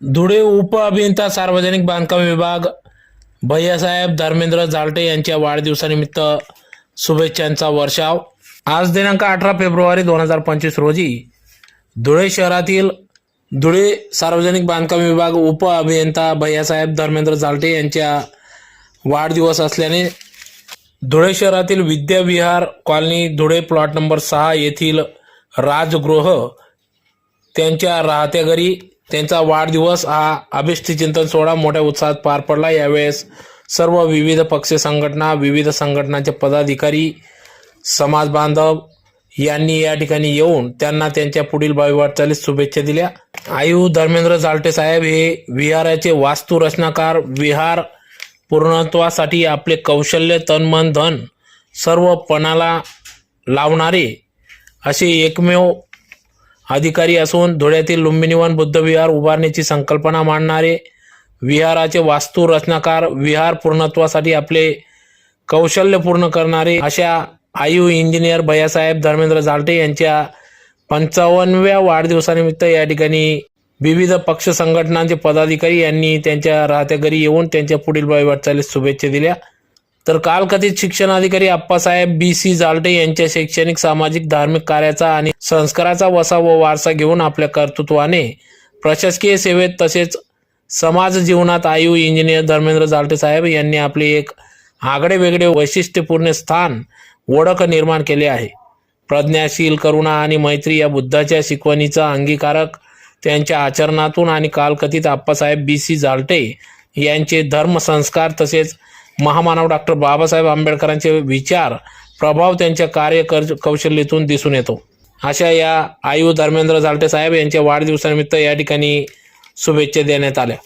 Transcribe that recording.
धुळे उप अभियंता सार्वजनिक बांधकाम विभाग भैयासाहेब धर्मेंद्र जालटे यांच्या वाढदिवसानिमित्त शुभेच्छांचा वर्षाव. आज दिनांक अठरा फेब्रुवारी दोन हजार पंचवीस रोजी धुळे शहरातील धुळे सार्वजनिक बांधकाम विभाग उप अभियंता भैयासाहेब धर्मेंद्र जालटे यांच्या वाढदिवस असल्याने धुळे शहरातील Vidyavihar colony Dhule plot number सहा येथील राजगृह त्यांच्या राहत्या घरी त्यांचा वाढदिवस हा अभिष्ट चिंतन सोहळा मोठ्या उत्साहात पार पडला. यावेळेस सर्व विविध पक्ष संघटना विविध संघटनांचे पदाधिकारी समाज बांधव यांनी या ठिकाणी येऊन त्यांना त्यांच्या पुढील भावी वाटचालीस शुभेच्छा दिल्या. आयु धर्मेंद्र जालटे साहेब हे विहाराचे वास्तुरचनाकार विहार पूर्णत्वासाठी आपले कौशल्य तन मन धन सर्व पणाला लावणारे असे एकमेव अधिकारी असून धुळ्यातील लुंबिनीवन बुद्धविहार उभारण्याची संकल्पना मांडणारे विहाराचे वास्तू रचनाकार विहार पूर्णत्वासाठी आपले कौशल्य पूर्ण करणारे अशा आयु इंजिनियर भैयासाहेब धर्मेंद्र जालटे यांच्या पंचावन्नव्या वाढदिवसानिमित्त या ठिकाणी विविध पक्ष संघटनांचे पदाधिकारी यांनी त्यांच्या राहत्या घरी येऊन त्यांच्या पुढील वाटचालीस शुभेच्छा दिल्या. तर काल कथित शिक्षणाधिकारी अप्पासाहेब बी सी जालटे यांच्या शैक्षणिक सामाजिक धार्मिक कार्याचा आणि संस्काराचा वसा व वारसा घेऊन आपल्या कर्तृत्वाने प्रशासकीय सेवेत तसेच समाज जीवनात आयु इंजिनियर धर्मेंद्र जालटे साहेब यांनी आपले एक आगडे वेगळे वैशिष्ट्यपूर्ण स्थान ओळख निर्माण केले आहे. प्रज्ञाशील करुणा आणि मैत्री या बुद्धाच्या शिकवणीचा अंगीकारक त्यांच्या आचरणातून आणि कालकथित आप्पासाहेब बी सी जालटे यांचे धर्मसंस्कार तसेच महामानव डॉक्टर बाबासाहेब आंबेडकरांचे विचार प्रभाव त्यांच्या कार्य कर कौशल्यातून दिसून येतो. अशा या आयु धर्मेंद्र झालटे साहेब यांच्या वाढदिवसानिमित्त या ठिकाणी शुभेच्छा देण्यात आल्या.